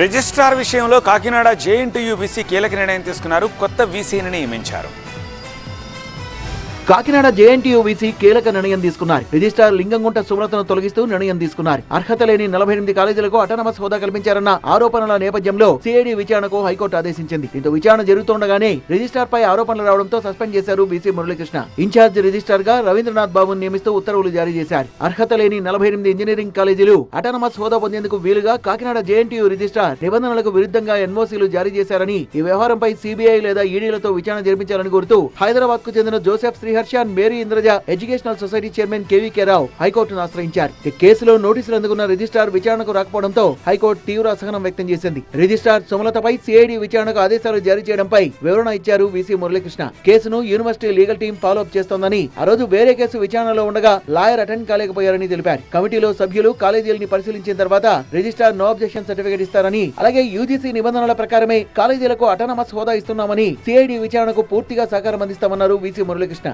Registrar విషయంలో Kakinada JNTU BC కీలక నిర్ణయం తీసుకున్నారు. కొత్త వీసీని నియమించారు. కాకినాడ జేఎన్టీయూవీసీ కీలక నిర్ణయం తీసుకున్నారు. రిజిస్ట్రార్ లింగంగుంట సుమలతను తొలగిస్తూ నిర్ణయం తీసుకున్నారు. అర్హత లేని నలభై ఎనిమిది కాలేజీలకు అటానమస్ హోదా కల్పించారన్న ఆరోపణల నేపథ్యంలో సిఐడి విచారణకు హైకోర్టు ఆదేశించింది. దీంతో విచారణ జరుగుతుండగానే రిజిస్టార్ పై ఆరోపణలు రావడంతో సస్పెండ్ చేశారు బీసీ మురళీకృష్ణ. ఇన్ఛార్జ్ రిజిస్ట్రార్గా రవీంద్రనాథ్ బాబును నియమిస్తూ ఉత్తర్వులు జారీ చేశారు. అర్హత లేని నలభై ఎనిమిది ఇంజనీరింగ్ కాలేజీలు అటానమస్ హోదా పొందేందుకు వీలుగా కాకినాడ జేఎన్టీయూ రిజిస్టార్ నిబంధనలకు విరుద్ధంగా ఎన్ఓసీలు జారీ చేశారని ఈ వ్యవహారంపై సిబిఐ లేదా ఈడీలతో విచారణ జరిపించాలని కోరుతూ హైదరాబాద్కు చెందిన Joseph Darshan Mary Indraja educational society chairman KVK Rao హైకోర్టును ఆశ్రయించారు. ఈ కేసులో నోటీసులు అందుకున్న రిజిస్ట్రార్ విచారణకు రాకపోవడంతో హైకోర్టు తీవ్ర అసహనం వ్యక్తం చేసింది. రిజిస్ట్రార్ సుమలతపై సిఐడి విచారణకు ఆదేశాలు జారీ చేయడంపై వివరణ ఇచ్చారు వీసీ మురళీకృష్ణ. కేసును university legal team follow up చేస్తోందని ఆ రోజు వేరే కేసు విచారణలో ఉండగా లాయర్ అటెండ్ కాలేకపోయారని తెలిపారు. కమిటీలో సభ్యులు కాలేజీలని పరిశీలించిన తర్వాత రిజిస్ట్రార్ నో అబ్జెక్షన్ సర్టిఫికేట్ ఇస్తారని అలాగే యూజీసీ నిబంధనల ప్రకారమే కాలేజీలకు అటానమస్ హోదా ఇస్తున్నామని సిఐడి విచారణకు పూర్తిగా సహకారం అందిస్తామన్నారు వీసీ మురళీకృష్ణ.